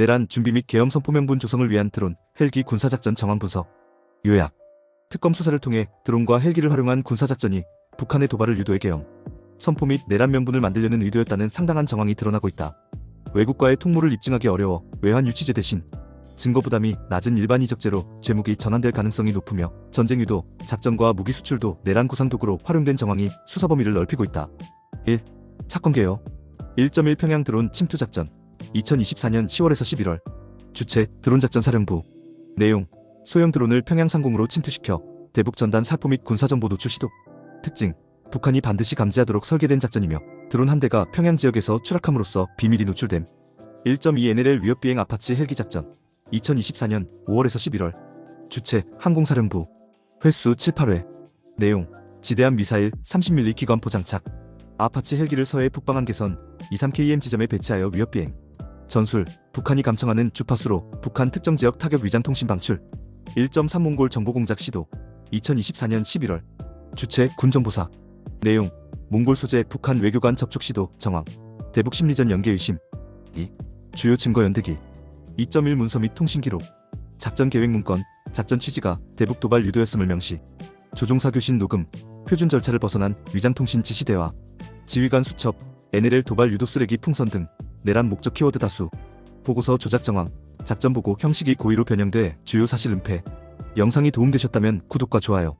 내란 준비 및 계엄 선포 명분 조성을 위한 드론, 헬기 군사작전 정황 분석. 요약. 특검 수사를 통해 드론과 헬기를 활용한 군사작전이 북한의 도발을 유도해 계엄, 선포 및 내란 명분을 만들려는 의도였다는 상당한 정황이 드러나고 있다. 외국과의 통모를 입증하기 어려워 외환 유치죄 대신 증거 부담이 낮은 일반 이적죄로 죄목이 전환될 가능성이 높으며 전쟁 유도, 작전과 무기 수출도 내란 구상 도구로 활용된 정황이 수사 범위를 넓히고 있다. 1. 사건 개요. 1.1 평양 드론 침투 작전. 2024년 10월에서 11월. 주체 드론 작전 사령부. 내용 소형 드론을 평양 상공으로 침투시켜 대북 전단 살포 및 군사정보 노출 시도. 특징 북한이 반드시 감지하도록 설계된 작전이며 드론 한 대가 평양 지역에서 추락함으로써 비밀이 노출됨. 1.2NLL 위협 비행 아파치 헬기 작전. 2024년 5월에서 11월. 주체 항공사령부. 횟수 7, 8회. 내용 지대함 미사일 30mm 기관포 장착. 아파치 헬기를 서해 북방한 개선 23KM 지점에 배치하여 위협 비행. 전술 북한이 감청하는 주파수로 북한 특정 지역 타격 위장 통신 방출. 1.3 몽골 정보 공작 시도. 2024년 11월. 주체 군정보사. 내용 몽골 소재 북한 외교관 접촉 시도 정황. 대북 심리전 연계 의심. 2. 주요 증거 연대기. 2.1 문서 및 통신 기록. 작전 계획 문건. 작전 취지가 대북 도발 유도였음을 명시. 조종사 교신 녹음. 표준 절차를 벗어난 위장 통신 지시 대화. 지휘관 수첩. NLL 도발 유도 쓰레기 풍선 등 내란 목적 키워드 다수. 보고서 조작 정황. 작전 보고 형식이 고의로 변형돼 주요 사실 은폐. 영상이 도움되셨다면 구독과 좋아요.